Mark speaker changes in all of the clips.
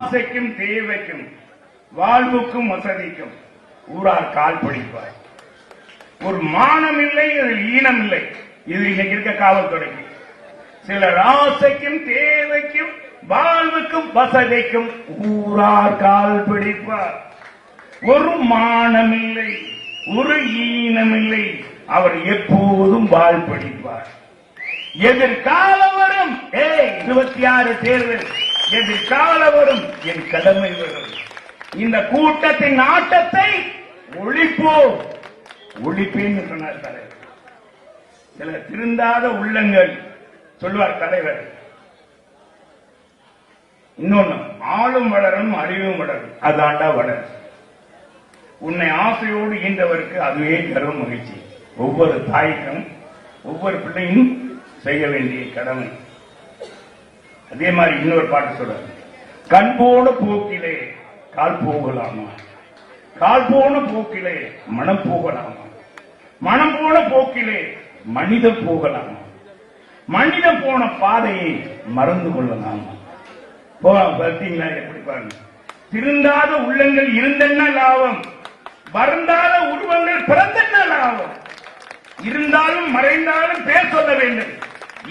Speaker 1: ஆசைக்கும் தேவைக்கும் வாழ்வுக்கும் வசதிக்கும் ஊரார் கால் படிப்பார். ஒரு மானம் இல்லை இதில் ஈனம் இல்லை. இது இன்னைக்கு இருக்க காவல்துறைக்கு சிலர் ஆசைக்கும் தேவைக்கும் வாழ்வுக்கும் வசதிக்கும் ஊரார் கால் பிடிப்பார். ஒரு மானம் இல்லை ஒரு ஈனம் இல்லை அவர் எப்போதும் வாழ் பிடிப்பார். எதிர்காலம் வரும். ஏ இருபத்தி ஆறு தேர்தல். எதிர்காலம் வரும் என் கடமை வரும். இந்த கூட்டத்தின் ஆட்டத்தை ஒழிப்போம். ஒழிப்பேன்னு சொன்னார் தலைவர். சில திருந்தாத உள்ளங்கள் சொல்வார் தலைவர். இன்னொன்னு ஆளும் வளரும் அறிவும் வளரும். அதாண்டா வளரும் உன்னை ஆசையோடு ஈன்றவருக்கு அதுவே கர்வ மகிழ்ச்சி. ஒவ்வொரு தாய்க்கும் ஒவ்வொரு பிள்ளையும் செய்ய வேண்டிய கடமை. அதே மாதிரி இன்னொரு பாட்டு சொல்றாரு. கண் போன போக்கிலே கால் போகலாமா? கால் போன போக்கிலே மனம் போகலாமா? மனம் போன போக்கிலே மனிதன் போகலாமா? மனிதன் போன பாதையை மறந்து கொள்ளலாமா? பார்த்தீங்களா எப்படி பாருங்க. திருந்தாத உள்ளங்கள் இருந்தென்ன லாபம் வருந்தாத உருவங்கள் பிறந்தென்ன லாபம் இருந்தாலும் மறைந்தாலும் பேர் சொல்ல வேண்டும்.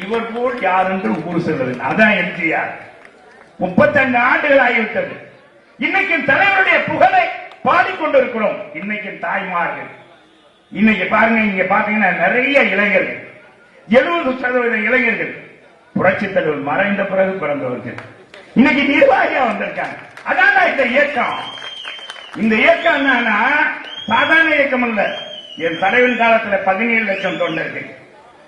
Speaker 1: இவர் போல் யார் என்று ஊர் செல்வது அதான் எம்ஜிஆர். முப்பத்தஞ்சு ஆண்டுகள் ஆகிவிட்டது இன்னைக்கு தலைவருடைய புகழை பாடிக்கொண்டிருக்கிறோம். இன்னைக்கு தாய்மார்கள். இன்னைக்கு பாருங்க இங்க பாத்தீங்கன்னா நிறைய இளைஞர்கள். எழுபது சதவீத இளைஞர்கள். புரட்சி தலைவர் மறைந்த பிறகு பிறந்தவர்கள். இன்னைக்கு நிர்வாகியா வந்திருக்காங்க. அதான் இந்த இயக்கம். இந்த இயக்கம் என்னன்னா சாதாரண இயக்கம் அல்ல. என் தலைவன் காலத்துல பதினேழு லட்சம் தொண்டர்கள்.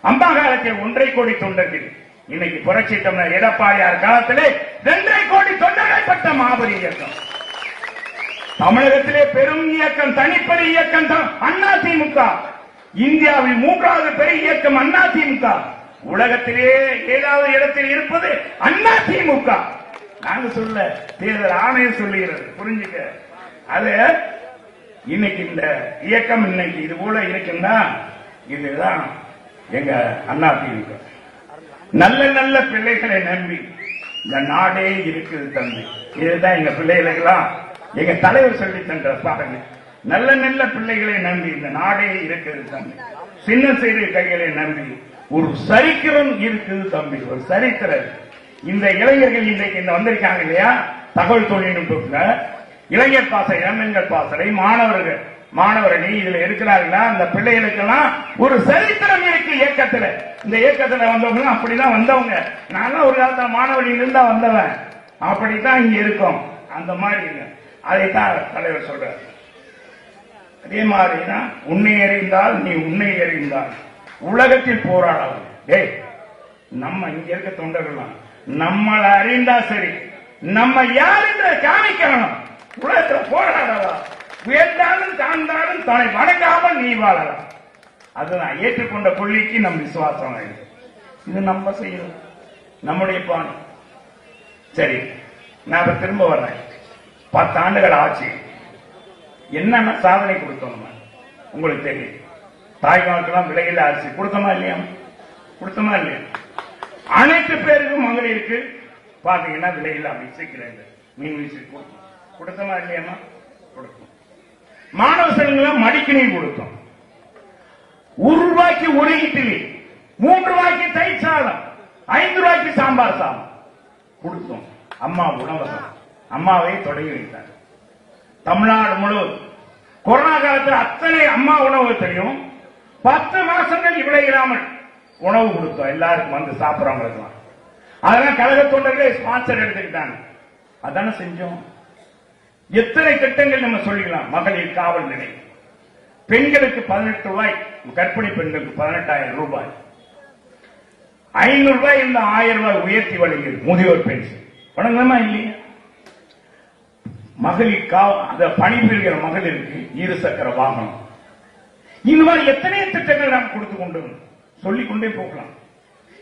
Speaker 1: அம்மா காலத்தில் ஒன்றை கோடி தொண்டர்கள். இன்னைக்கு புரட்சி தமிழர் எடப்பாடியார் காலத்திலே ரெண்டரை கோடி தொண்டர்கள் பட்ட மாபெரும் இயக்கம். தமிழகத்திலே பெரும் இயக்கம் தனிப்பெரிய இயக்கம் தான் அண்ணா திமுக இந்தியாவில் மூன்றாவது பெரிய இயக்கம் அண்ணா திமுக உலகத்திலே ஏழாவது இடத்தில் இருப்பது அண்ணா திமுக நாங்க சொல்ல தேர்தல் ஆணையம் சொல்லுகிறது. புரிஞ்சுக்க. அது இன்னைக்கு இந்த இயக்கம் இன்னைக்கு இது போல இருக்குன்னா இதுதான் எங்க அண்ணா திமுக நல்ல நல்ல பிள்ளைகளை நம்பி இந்த நாடே இருக்குது தம்பி. இதுதான் எங்க பிள்ளைகளுக்கெல்லாம் எங்க தலைவர் சொல்லி தந்த பாருங்க நல்ல நல்ல பிள்ளைகளை நம்பி இந்த நாடே இருக்குது தம்பி. சின்ன சிறு கைகளை நம்பி ஒரு சரித்திரம் இருக்குது தம்பி ஒரு சரித்திரம். இந்த இளைஞர்கள் இன்றைக்கு இந்த வந்திருக்காங்க இல்லையா? தகவல் தொழில்நுட்பத்தில். இளைஞர் பாச இளம்பெண்கள் பாசறை மாணவர்கள் மாணவரணி இதுல இருக்கிறார்களா அந்த பிள்ளைகளுக்கெல்லாம் ஒரு சரித்திரம் இருக்கு இயக்கத்துல. இந்த இயக்கத்துல வந்தவங்க அப்படிதான் வந்தவங்க. நான் ஒரு காலத்துல மாணவனில இருந்தா வந்தவன். அப்படித்தான் இங்க இருக்கோம். அந்த மாதிரி இல்லை. அதைத்தான் தலைவர் சொல்றார். அதே மாதிரிதான் உன்னை அறிந்தால் நீ உன்னை அறிந்தால். உலகத்தில் போராடாது. டேய் நம்ம இங்க இருக்க தொண்டர்கள்லாம் நம்மளை அறிந்தா சரி. நம்ம யாருன்ற காமிக்கணும். உலகத்துல போராடலாம் உயர்ந்தாலும் தாழ்ந்தாலும் தன்னை வணங்காமல் நீ வாழலாம். அதுதான் ஏற்றுக்கொண்ட கொள்கைக்கு நம் விசுவாசம் இது நம்ம செய்யணும். நம்முடைய பாணி. சரி நான் இப்ப திரும்ப வர்றேன். பத்து ஆண்டுகள் ஆச்சு. என்னென்ன சாதனை கொடுத்தோம் நம்ம? உங்களுக்கு தெரியும். தாய்மார்க்கெல்லாம் விலையில் அரிசி. கொடுத்தோமா இல்லையா? கொடுத்தோமா இல்லையா? அனைத்து பேருக்கும் மகளிருக்கு பாத்தீங்கன்னா விலையில் அப்படி கிரைண்டர் மீன் வீசி கொடுத்தோம். கொடுத்தோமா இல்லையாமா கொடுக்கும் மாணவ செல்வங்களை மடிக்கணி கொடுத்தோம். ஒரு ரூபாய்க்கு ஒரு இட்லி மூன்று ரூபாய்க்கு தயிர் சாதம் ஐந்து ரூபாய்க்கு சாம்பார் சாதம் கொடுத்தோம். அம்மா உணவகம் அம்மாவை தொடங்கி வைத்தார். தமிழ்நாடு முழுவதும். கொரோனா காலத்தில் அத்தனை அம்மா உணவகத்திலையும் பத்து மாசங்கள் இவ்வளவு இல்லாமல் உணவு கொடுத்தோம். எல்லாருக்கும் வந்து சாப்பிடுறவங்களுக்குலாம். அதெல்லாம் கழக தொண்டர்களே ஸ்பான்சர் எடுத்துக்கிட்டாங்க. அதானே செஞ்சோம். எத்தனை திட்டங்கள் நம்ம சொல்லிக்கலாம்? மகளிர் காவல் நிலையம் பெண்களுக்கு பதினெட்டு ரூபாய் கர்ப்பிணி பெண்களுக்கு பதினெட்டாயிரம் ரூபாய். ஐநூறு ரூபாய் இந்த ஆயிரம் ரூபாய் உயர்த்தி வழங்கியது முதியோர் பென்ஷன். வணங்கலாமா இல்லையா? மகளிர் கா பணிபுரிகிற மகளிருக்கு இரு சக்கர வாகனம். இந்த மாதிரி எத்தனையோ திட்டங்கள் நாம் கொடுத்து கொண்டு சொல்லிக் கொண்டே போகலாம்.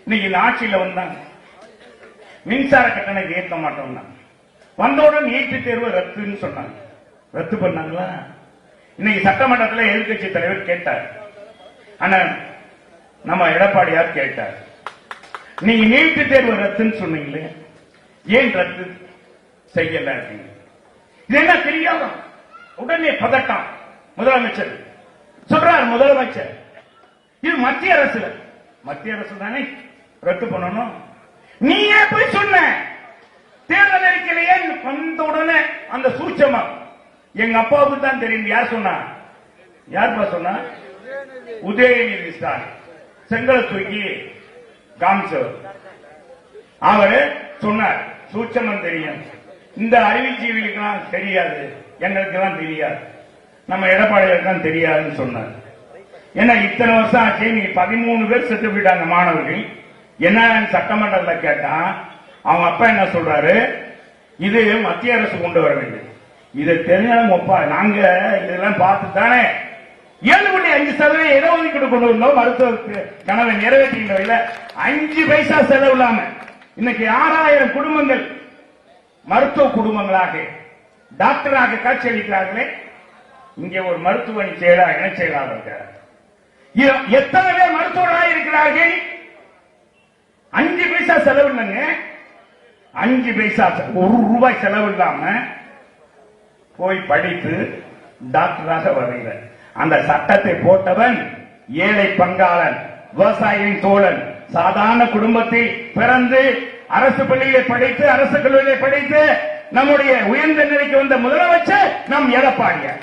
Speaker 1: இன்னைக்கு இந்த ஆட்சியில வந்தாங்க. மின்சார கட்டணத்தை ஏற்க மாட்டோம்னா. வந்தவுடன் நீட்டு தேர்வு ரத்துன்னு சொன்னாங்க. ரத்து பண்ணாங்களா? இன்னைக்கு சட்டமன்றத்தில் எதிர்கட்சி தலைவர் கேட்டார். ஆனா நம்ம எடப்பாடியார் கேட்டார். நீங்க நீட்டு தேர்வு ரத்துன்னு சொன்னீங்களே ஏன் ரத்து செய்யல அப்படின்னு. இது என்ன உடனே பதட்டம். முதலமைச்சர் சொல்றார் முதலமைச்சர். இது மத்திய அரசு மத்திய அரசு தானே ரத்து பண்ணணும். நீ ஏன் போய் சொன்ன. தேர்தல் அறிக்கையிலேயே வந்த உடனே அந்த சூட்சமா எங்க அப்பாவுக்கு தான் தெரியும். யார் சொன்னா? யாருப்பா சொன்னா? உதயநிதி ஸ்டாலின். செங்கலை தூக்கி காமிச்சவர். அவரு சொன்னார் சூட்சமம் தெரியும். இந்த அறிவுஜீவிகளுக்கெல்லாம் தெரியாது. எங்களுக்கு எல்லாம் தெரியாது. நம்ம எடப்பாடியாருக்கெல்லாம் தெரியாதுன்னு சொன்னார். ஏன்னா இத்தனை வருஷம் ஆச்சு. நீ பதிமூணு பேர் செத்து போயிட்டாங்க மாணவர்கள். என்ன சட்டமன்றத்துல கேட்டா அவங்க அப்பா என்ன சொல்றாரு? இது மத்திய அரசு கொண்டு வர வேண்டியது. இது தெரிஞ்சவங்க அப்பா நாங்க இதெல்லாம் பார்த்து தானே ஏழு புள்ளி அஞ்சு சதவீதம் இடஒதுக்கீடு கொண்டு வந்தோம். மருத்துவ கனவை நிறைவேற்றுகின்ற வகையில அஞ்சு பைசா செலவு இல்லாம இன்னைக்கு ஆறாயிரம் குடும்பங்கள் மருத்துவ குடும்பங்களாக டாக்டராக காட்சியளிக்கிறார்களே இங்கே ஒரு மருத்துவ அணி செயலா இணை செயலாளர் இருக்கார். எத்தனை பேர் மருத்துவராக இருக்கிறார்கள்? அஞ்சு பைசா செலவு இல்லைங்க. அஞ்சு பைசா ஒரு ரூபாய் செலவு இல்லாம போய் படித்து டாக்டராக வருகிற அந்த சட்டத்தை போட்டவன் ஏழை பங்காளன் விவசாயியின் தோழன் சாதாரண குடும்பத்தில் பிறந்து அரசு பள்ளியிலே படித்து அரசு கல்லூரியிலே படித்து நம்முடைய உயர்ந்த நிலைக்கு வந்த முதலமைச்சர் நம் எடப்பாடியார்.